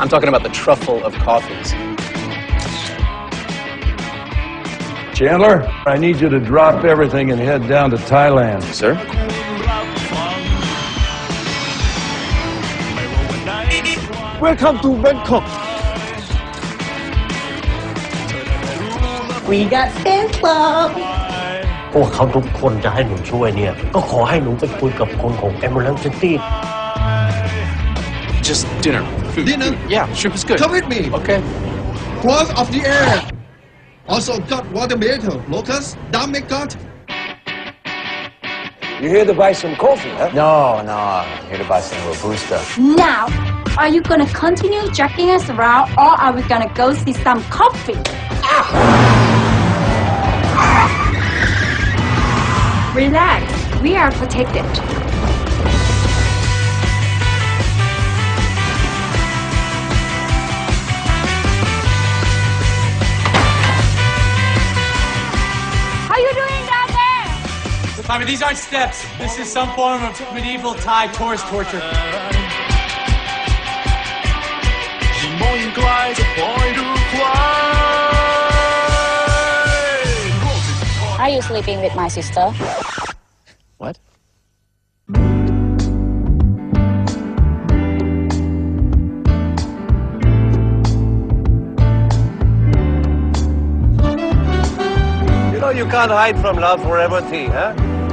I'm talking about the truffle of coffees. Chandler, I need you to drop everything and head down to Thailand. Sir? Welcome to Bangkok. We got fan club พวกเขาทุกคนจะให้หนูช่วยเนี่ย ก็ขอให้หนูไปคุยกับคนของ Ambulance City Just dinner. Food. Dinner? Yeah, shrimp is good. Come with me. Okay. Cross of the air. Also got watermelon, locust, dame got. You here to buy some coffee, huh? No, no, I'm here to buy some Robusta. Now, are you gonna continue dragging us around or are we gonna go see some coffee? Ah! Relax, we are protected. I mean, these aren't steps. This is some form of medieval Thai tourist torture. Are you sleeping with my sister? What? You know you can't hide from love forever, T, huh?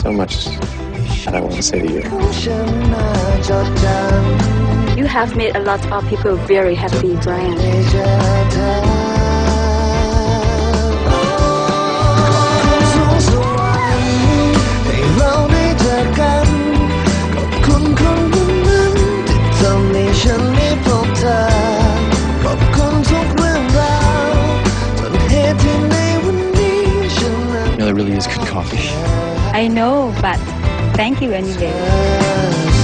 so much that I want to say to you. You have made a lot of people very happy, Brian. Really is good coffee. I know, but thank you anyway.